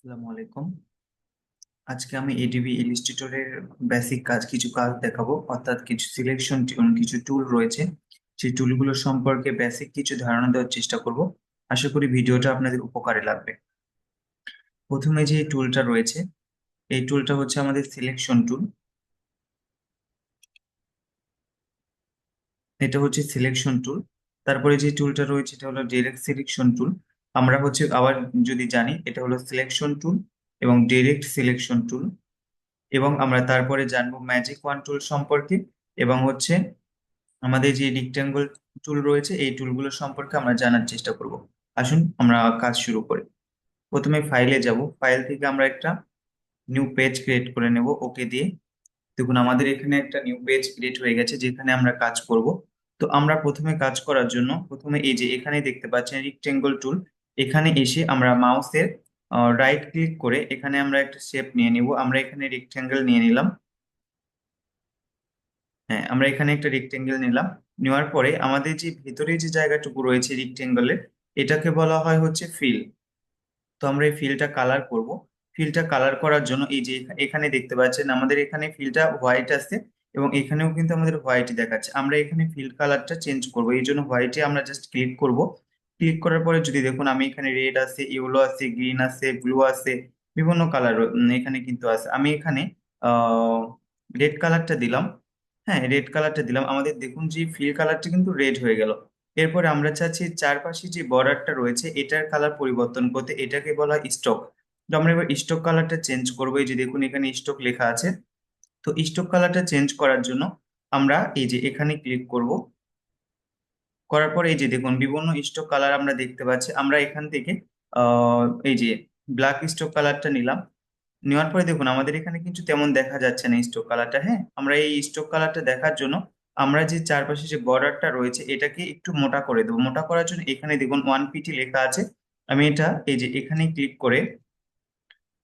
আসসালামু আলাইকুম। আজকে আমি এডিবি ইলিস্ট্রেটরের বেসিক কাজ, কিছু কাজ দেখাবো। অর্থাৎ কিছু সিলেকশন কিছু টুল রয়েছে। সেই টুলগুলো সম্পর্কে বেসিক কিছু ধারণা দেওয়ার চেষ্টা করব। আশা করি ভিডিওটা আপনাদের উপকারে লাগবে। প্রথমে যে টুলটা রয়েছে, এই টুলটা হচ্ছে আমাদের সিলেকশন টুল এটা হচ্ছে সিলেকশন টুল তারপরে যে টুলটা রয়েছে, এটা হলো ডিরেক্ট সিলেকশন টুল আমরা হচ্ছে আবার যদি জানি, এটা হলো সিলেকশন টুল এবং ডিরেক্ট সিলেকশন টুল এবং আমরা তারপরে জানব ম্যাজিক ওয়ান টুল সম্পর্কে এবং হচ্ছে আমাদের যে রিক্ট্যাঙ্গল টুল রয়েছে, এই টুলগুলো সম্পর্কে আমরা জানার চেষ্টা করব। আসুন, আমরা কাজ শুরু করি। প্রথমে ফাইলে যাব। ফাইল থেকে আমরা একটা নিউ পেজ ক্রিয়েট করে নেব ওকে দিয়ে। দেখুন, আমাদের এখানে একটা নিউ পেজ ক্রিয়েট হয়ে গেছে, যেখানে আমরা কাজ করব। তো আমরা প্রথমে কাজ করার জন্য, প্রথমে এই যে এখানে দেখতে পাচ্ছেন রিক্ট্যাঙ্গল টুল এখানে এসে আমরা মাউসের রাইট ক্লিক করে এখানে আমরা একটা শেপ নিয়ে নিব। আমরা এখানে রেক্টেঙ্গেল নিয়ে নিলাম। হ্যাঁ আমরা এখানে একটা রেক্টেঙ্গেল নিলাম। নেওয়ার পরে আমাদের যে ভেতরে যে জায়গাটুকু রয়েছে রেক্টেঙ্গেলের এটাকে বলা হয় হচ্ছে ফিল তো আমরা এই ফিলটা কালার করব। ফিলটা কালার করার জন্য এই যে এখানে দেখতে পাচ্ছেন আমাদের এখানে ফিলটা হোয়াইট আছে এবং এখানেও কিন্তু আমাদের হোয়াইটই দেখাচ্ছে। আমরা এখানে ফিল কালারটা চেঞ্জ করব। এই জন্য হোয়াইটে আমরা জাস্ট ক্লিক করব। ক্লিক করার পরে যদি দেখুন আমি এখানে রেড আছে ইয়েলো আছে গ্রিন আছে ব্লু আছে, বিভিন্ন কালার এখানে কিন্তু আছে। আমি এখানে রেড কালারটা দিলাম। হ্যাঁ রেড কালারটা দিলাম। আমাদের দেখুন যে ফিল কালারটা কিন্তু রেড হয়ে গেল। এরপরে আমরা চাচ্ছি চারপাশে যে বর্ডারটা রয়েছে, এটার কালার পরিবর্তন করতে। এটাকে বলা স্টক তো আমরা এবার স্টক কালারটা চেঞ্জ করব। এই যে দেখুন এখানে স্টক লেখা আছে। তো স্টক কালারটা চেঞ্জ করার জন্য আমরা এই যে এখানে ক্লিক করব। করার পরে এই যে দেখুন, বিভিন্ন স্টক কালার আমরা দেখতে পাচ্ছি। আমরা এখান থেকে এই যে ব্ল্যাক স্টক কালারটা নিলাম। নেওয়ার পরে দেখুন, আমাদের এখানে কিন্তু তেমন দেখা যাচ্ছে না স্টক কালারটা হ্যাঁ আমরা এই স্টক কালারটা দেখার জন্য আমরা যে চারপাশে যে বর্ডারটা রয়েছে, এটাকে একটু মোটা করে দেবো। মোটা করার জন্য এখানে দেখুন ওয়ান পিটি লেখা আছে। আমি এটা, এই যে এখানে ক্লিক করে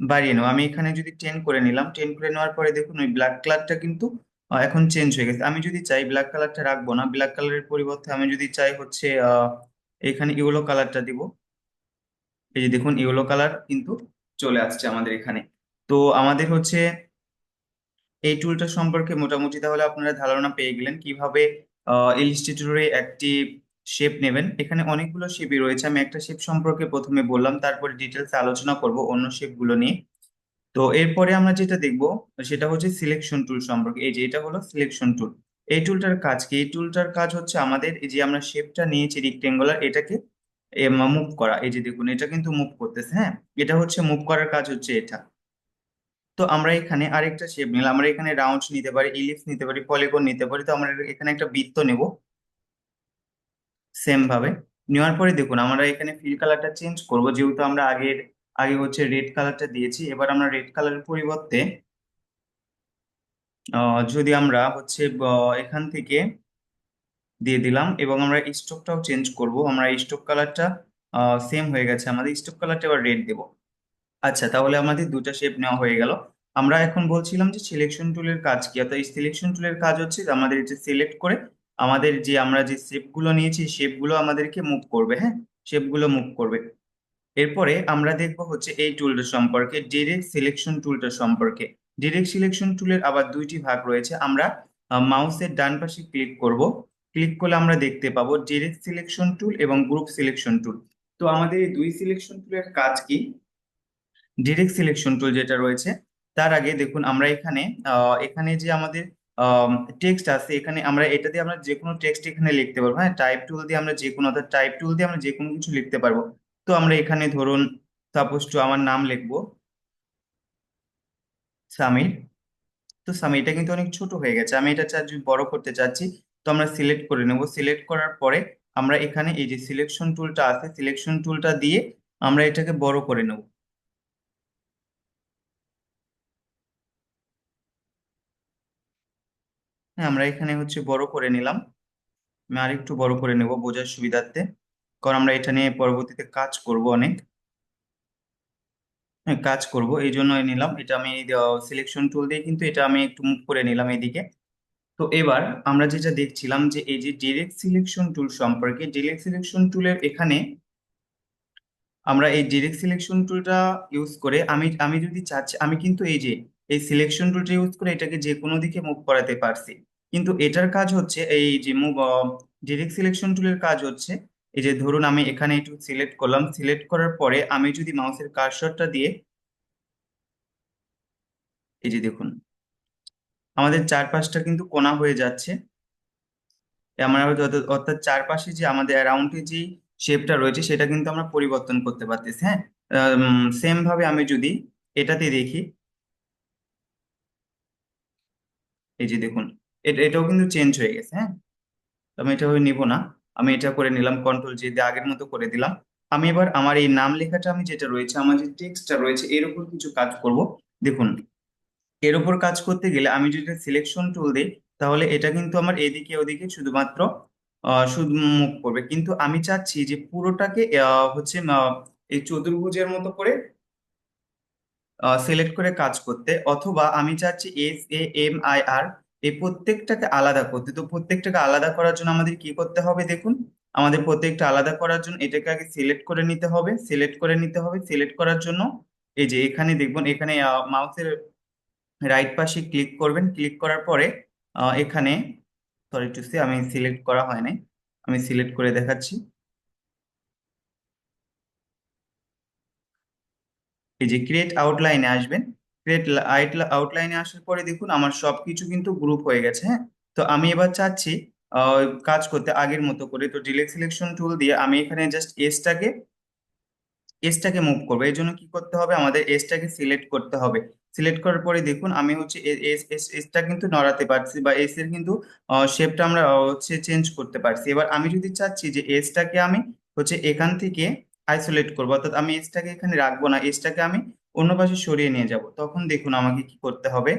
বাড়িয়ে নেব। আমি এখানে যদি টেন করে নিলাম টেন করে নেওয়ার পরে দেখুন, ওই ব্ল্যাক কালারটা কিন্তু এখন চেঞ্জ হয়ে গেছে। আমি যদি চাই ব্ল্যাক কালারটা রাখব না ব্ল্যাক কালারের পরিবর্তে আমি যদি চাই হচ্ছে এখানে ইয়েলো কালারটা দিব। এই যে দেখুন ইয়েলো কালার কিন্তু চলে আসছে আমাদের এখানে। তো আমাদের হচ্ছে এই টুলটা সম্পর্কে মোটামুটি তাহলে আপনারা ধারণা পেয়ে গেলেন কীভাবে ইলিস্ট্রেটরে একটি শেপ নেবেন। এখানে অনেকগুলো শেপই রয়েছে। আমি একটা শেপ সম্পর্কে প্রথমে বললাম, তারপরে ডিটেলস আলোচনা করব অন্য শেপগুলো নিয়ে। তো এরপরে আমরা যেটা দেখব, সেটা হচ্ছে সিলেকশন টুল সম্পর্কে। এই যে এটা হলো সিলেকশন টুল এই টুলটার কাজ কি? এই টুলটার কাজ হচ্ছে আমাদের এই যে আমরা শেপটা নিয়েছি রেক্টেঙ্গুলার এটাকে মুভ করা। এই যে দেখুন, এটা কিন্তু মুভ করতেছে হ্যাঁ? এটা হচ্ছে মুভ করার কাজ হচ্ছে এটা। তো আমরা এখানে আরেকটা শেপ নিলাম। আমরা এখানে রাউন্ড নিতে পারি ইলিপস নিতে পারি পলিগন নিতে পারি। তো আমরা এখানে একটা বৃত্ত নেব। সেম ভাবে। নেওয়ার পরে দেখুন, আমরা এখানে ফিল কালারটা চেঞ্জ করব। যেহেতু আমরা আগের আগে হচ্ছে রেড কালারটা দিয়েছি। এবার আমরা রেড কালারের পরিবর্তে যদি আমরা হচ্ছে এখান থেকে দিয়ে দিলাম এবং আমরা স্টোকটাও চেঞ্জ করব। আমরা স্টোক কালারটা সেম হয়ে গেছে। আমাদের স্টোক কালারটা এবার রেড দেব। আচ্ছা তাহলে আমাদের দুটা শেপ নেওয়া হয়ে গেল। আমরা এখন বলছিলাম যে সিলেকশন টুলের কাজ কি? অর্থাৎ সিলেকশন টুলের কাজ হচ্ছে আমাদের যে সিলেক্ট করে আমাদের যে আমরা যে শেপগুলো নিয়েছি শেপগুলো আমাদেরকে মুভ করবে হ্যাঁ? শেপগুলো মুভ করবে। এরপরে আমরা দেখব হচ্ছে এই টুলটা সম্পর্কে ডিরেক্ট সিলেকশন টুলটা সম্পর্কে। ডিরেক্ট সিলেকশন টুলের আবার দুইটি ভাগ রয়েছে। আমরা মাউসের ডান পাশে ক্লিক করব। ক্লিক করলে আমরা দেখতে পাবো ডিরেক্ট সিলেকশন টুল এবং গ্রুপ সিলেকশন টুল তো আমাদের এই দুই সিলেকশন টুলের কাজ কি? ডিরেক্ট সিলেকশন টুল যেটা রয়েছে, তার আগে দেখুন আমরা এখানে এখানে যে আমাদের টেক্সট আছে, এখানে আমরা এটা দিয়ে আমরা যে কোনো টেক্সট এখানে লিখতে পারব। হ্যাঁ টাইপ টুল দিয়ে আমরা যে কোনো টাইপ টুল দিয়ে আমরা যে কোনো কিছু লিখতে পারব। তো আমরা এখানে ধরুন সাপোজ টু আমার নাম লিখব। সামির। তো সামির এটা কিন্তু অনেক ছোট হয়ে গেছে। আমি এটা চাচ্ছি, বড় করতে চাচ্ছি। তো আমরা সিলেক্ট করে নেব। সিলেক্ট করার পরে আমরা এখানে এই যে সিলেকশন টুলটা আছে সিলেকশন টুলটা দিয়ে আমরা এটাকে বড় করে নেব। হ্যাঁ আমরা এখানে হচ্ছে বড় করে নিলাম। আমি আরেকটু বড় করে নেব বোঝার সুবিধার্থে। কারণ আমরা এটা নিয়ে পরবর্তীতে কাজ করব অনেক। হ্যাঁ কাজ করব, এই জন্য নিলাম। এটা আমি সিলেকশন টুল দিয়ে কিন্তু এটা আমি একটু মুভ করে নিলাম এদিকে তো এবার আমরা যেটা দেখছিলাম যে এই যে ডিরেক্ট সিলেকশন টুল সম্পর্কে ডিরেক্ট সিলেকশন টুলের এখানে আমরা এই ডিরেক্ট সিলেকশন টুলটা ইউজ করে আমি আমি যদি চাচ্ছি, আমি কিন্তু এই যে, এই সিলেকশন টুলটা ইউজ করে এটাকে যে কোনো দিকে মুভ করাতে পারছি। কিন্তু এটার কাজ হচ্ছে এই যে মুভ ডিরেক্ট সিলেকশন টুলের কাজ হচ্ছে এই যে ধরুন আমি এখানে একটু সিলেক্ট করলাম সিলেক্ট করার পরে আমি যদি মাউসের কার্সরটা দিয়ে এই যে দেখুন, আমাদের চারপাশটা কিন্তু কোনা হয়ে যাচ্ছে। আমরা অর্থাৎ চারপাশে যে আমাদের অ্যারাউন্ডে যে শেপটা রয়েছে, সেটা কিন্তু আমরা পরিবর্তন করতে পারতেছি হ্যাঁ? সেম ভাবে আমি যদি এটাতে দেখি, এই যে দেখুন, এটা, এটাও কিন্তু চেঞ্জ হয়ে গেছে হ্যাঁ? আমি এটা নিব না। আমি এটা করে নিলাম কন্ট্রোল জি দিয়ে আগের মতো করে দিলাম। আমি এবার আমার এই নাম লেখাটা আমি যেটা রয়েছে, আমার যে টেক্সটটা রয়েছে, এর উপর কিছু কাজ করব। দেখুন, এর উপর কাজ করতে গেলে আমি যদি সিলেকশন টুল দিই, তাহলে এটা কিন্তু আমার এদিকে ওদিকে শুধুমাত্র শুধু মুভ করবে। কিন্তু আমি চাচ্ছি যে পুরোটাকে হচ্ছে এই চতুর্ভুজের মতো করে সিলেক্ট করে কাজ করতে। অথবা আমি চাচ্ছি S A M I R এই প্রত্যেকটাকে আলাদা করতে। তো প্রত্যেকটাকে আলাদা করার জন্য আমাদের কি করতে হবে দেখুন? আমাদের প্রত্যেকটা আলাদা করার জন্য এটাকে আগে সিলেক্ট করে নিতে হবে। সিলেক্ট করে নিতে হবে। সিলেক্ট করার জন্য এই যে এখানে দেখবেন এখানে মাউসের রাইট পাশে ক্লিক করবেন। ক্লিক করার পরে এখানে সরি টু সে আমি সিলেক্ট করা হয় নাই। আমি সিলেক্ট করে দেখাচ্ছি। এই যে ক্রিয়েট আউটলাইনে আসবেন। ক্রিয়েট আউটলাইনে আসার পরে দেখুন আমার সব কিছু কিন্তু গ্রুপ হয়ে গেছে হ্যাঁ? তো আমি এবার চাচ্ছি কাজ করতে আগের মতো করে। তো ডিলেক্ট সিলেকশন টুল দিয়ে আমি এখানে জাস্ট এসটাকে এসটাকে মুভ করব। এই জন্য কি করতে হবে? আমাদের এসটাকে সিলেক্ট করতে হবে। সিলেক্ট করার পরে দেখুন আমি হচ্ছে এস এস এসটা কিন্তু নড়াতে পারছি বা এস এর কিন্তু শেপটা আমরা হচ্ছে চেঞ্জ করতে পারছি। এবার আমি যদি চাচ্ছি যে এসটাকে আমি হচ্ছে এখান থেকে আইসোলেট করব, অর্থাৎ আমি এসটাকে এখানে রাখব না এসটাকে আমি অন্য পাশে সরিয়ে নিয়ে যাব। তখন দেখুন আমাকে কি করতে হবে?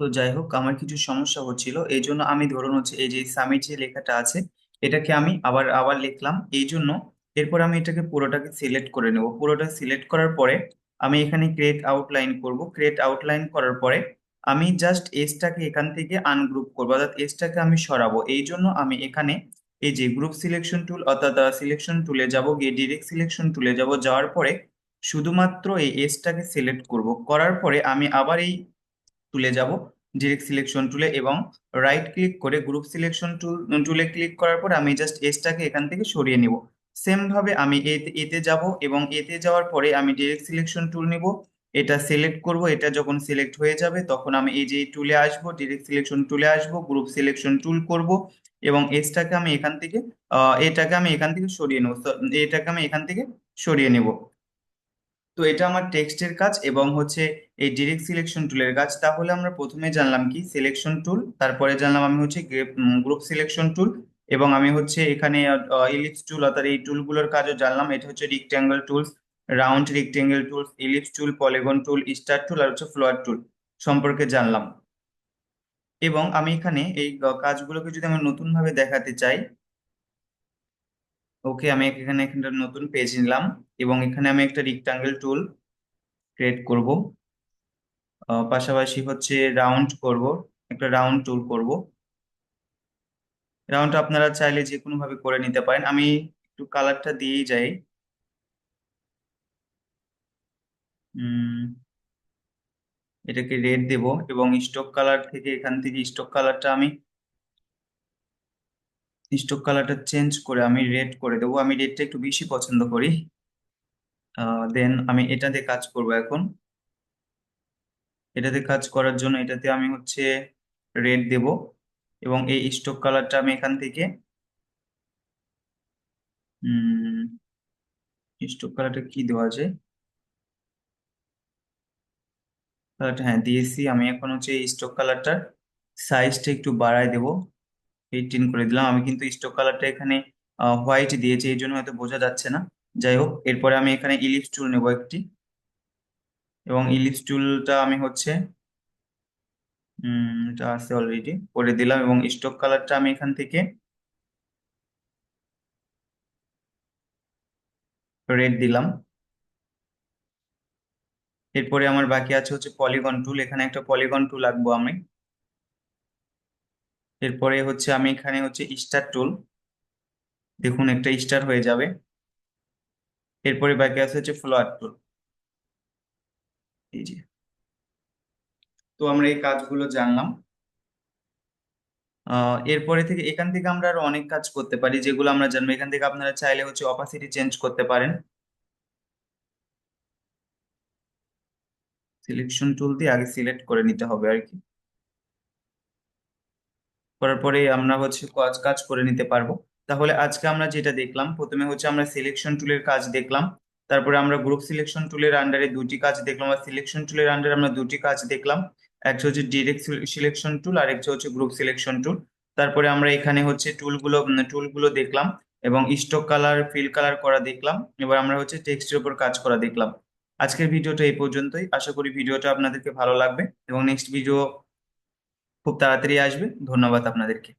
তো যাই হোক, আমার কিছু সমস্যা হচ্ছিল। এই জন্য আমি ধরুন হচ্ছে এই যে সামিট যে লেখাটা আছে, এটাকে আমি আবার আবার লিখলাম। এই জন্য এরপর আমি এটাকে পুরোটাকে সিলেক্ট করে নেব। পুরোটা সিলেক্ট করার পরে আমি এখানে ক্রিয়েট আউটলাইন করব। ক্রিয়েট আউটলাইন করার পরে আমি জাস্ট এসটাকে এখান থেকে আনগ্রুপ করব। অর্থাৎ এসটাকে আমি সরাবো। এই জন্য আমি এখানে এই যে গ্রুপ সিলেকশন টুল অর্থাৎ সিলেকশন টুলে যাব, গিয়ে ডিরেক্ট সিলেকশন টুলে যাব। যাওয়ার পরে শুধুমাত্র এই এসটাকে সিলেক্ট করব। করার পরে আমি আবার এই টুলে যাব ডিরেক্ট সিলেকশন টুলে এবং রাইট ক্লিক করে গ্রুপ সিলেকশন টুল টুলে ক্লিক করার পর আমি জাস্ট এসটাকে এখান থেকে সরিয়ে নিব। সেম ভাবে আমি এতে যাব এবং এতে যাওয়ার পরে আমি ডিরেক্ট সিলেকশন টুল নিব। এটা সিলেক্ট করব, এটা যখন সিলেক্ট হয়ে যাবে তখন আমি এই যে টুলে আসব ডিরেক্ট সিলেকশন টুলে আসব গ্রুপ সিলেকশন টুল করব এবং এসটাকে আমি এখান থেকে এটাকে আমি এখান থেকে সরিয়ে নেব। এটাকে আমি এখান থেকে সরিয়ে নেব। তো এটা আমার টেক্সটের কাজ এবং হচ্ছে এই ডিরেক্ট সিলেকশন টুলের কাজ। তাহলে আমরা প্রথমে জানলাম কি? সিলেকশন টুল তারপরে জানলাম আমি হচ্ছে গ্রুপ সিলেকশন টুল এবং আমি হচ্ছে এখানে ইলিপস টুল অর্থাৎ এই টুলগুলোর কাজও জানলাম। এটা হচ্ছে rectangle tools round rectangle tools ellipse tool polygon tool star tool আর হচ্ছে ফ্লোয়ার টুল সম্পর্কে জানলাম। এবং আমি এখানে এই কাজগুলোকে যদি আমি নতুন ভাবে দেখাতে চাই ওকে, আমি এখানে একটা নতুন পেজ নিলাম এবং এখানে আমি একটা রিক্ট্যাঙ্গেল টুল ক্রিয়েট করব। পাশাপাশি হচ্ছে রাউন্ড করব, একটা রাউন্ড টুল করব। রাউন্ড আপনারা চাইলে যে কোনো ভাবে করে নিতে পারেন। আমি একটু কালারটা দিয়েই যাই। এটাকে রেড দেব এবং স্টক কালার থেকে এখান থেকে স্টক কালারটা আমি স্টোক কালারটা চেঞ্জ করে আমি রেড করে দেবো। আমি রেডটা একটু বেশি পছন্দ করি। দেন আমি এটাতে কাজ করব এখন। এটাতে কাজ করার জন্য এটাতে আমি হচ্ছে রেড দেব এবং এই স্টোক কালারটা আমি এখান থেকে স্টোক কালারটা কি দেওয়া যায় কালারটা হ্যাঁ দিয়েছি। আমি এখন হচ্ছে এই স্টোক কালারটার সাইজটা একটু বাড়ায় দেব। এইটিন করে দিলাম। আমি কিন্তু স্টোক কালারটা এখানে হোয়াইট দিয়েছি, এই জন্য হয়তো বোঝা যাচ্ছে না। যাই হোক, এরপরে আমি এখানে ইলিপস টুল নেব একটি। এবং ইলিপস টুলটা আমি হচ্ছে এটা আছে অলরেডি করে দিলাম। এবং স্টক কালারটা আমি এখান থেকে রেড দিলাম। এরপরে আমার বাকি আছে হচ্ছে পলিগন টুল এখানে একটা পলিগন টুল আঁকবো আমি। এরপরে হচ্ছে আমি এখানে হচ্ছে স্টার টুল দেখুন একটা স্টার হয়ে যাবে। এরপরে বাকি আছে হচ্ছে ফ্লোয়ার টুল এই যে। তো আমরা এই কাজগুলো জানলাম। এরপরে থেকে এখান থেকে আমরা আরও অনেক কাজ করতে পারি, যেগুলো আমরা জানব। এখান থেকে আপনারা চাইলে হচ্ছে অপাসিটি চেঞ্জ করতে পারেন। সিলেকশন টুল দিয়ে আগে সিলেক্ট করে নিতে হবে আর কি। করার পরে আমরা হচ্ছে কাজ কাজ করে নিতে পারব। তাহলে আজকে আমরা যেটা দেখলাম, প্রথমে হচ্ছে আমরা সিলেকশন টুলের কাজ দেখলাম। তারপরে আমরা গ্রুপ সিলেকশন টুলের আন্ডারে দুটি কাজ দেখলাম। আর সিলেকশন টুলের আন্ডারে আমরা দুটি কাজ দেখলাম। একটা হচ্ছে ডিরেক্ট সিলেকশন টুল আর একটা হচ্ছে গ্রুপ সিলেকশন টুল তারপরে আমরা এখানে হচ্ছে টুলগুলো টুলগুলো দেখলাম এবং স্টক কালার ফিল কালার করা দেখলাম। এবার আমরা হচ্ছে টেক্সটের উপর কাজ করা দেখলাম। আজকের ভিডিওটা এই পর্যন্তই। আশা করি ভিডিওটা আপনাদেরকে ভালো লাগবে এবং নেক্সট ভিডিও খুব তাড়াতাড়ি আসবে ধন্যবাদ আপনাদেরকে।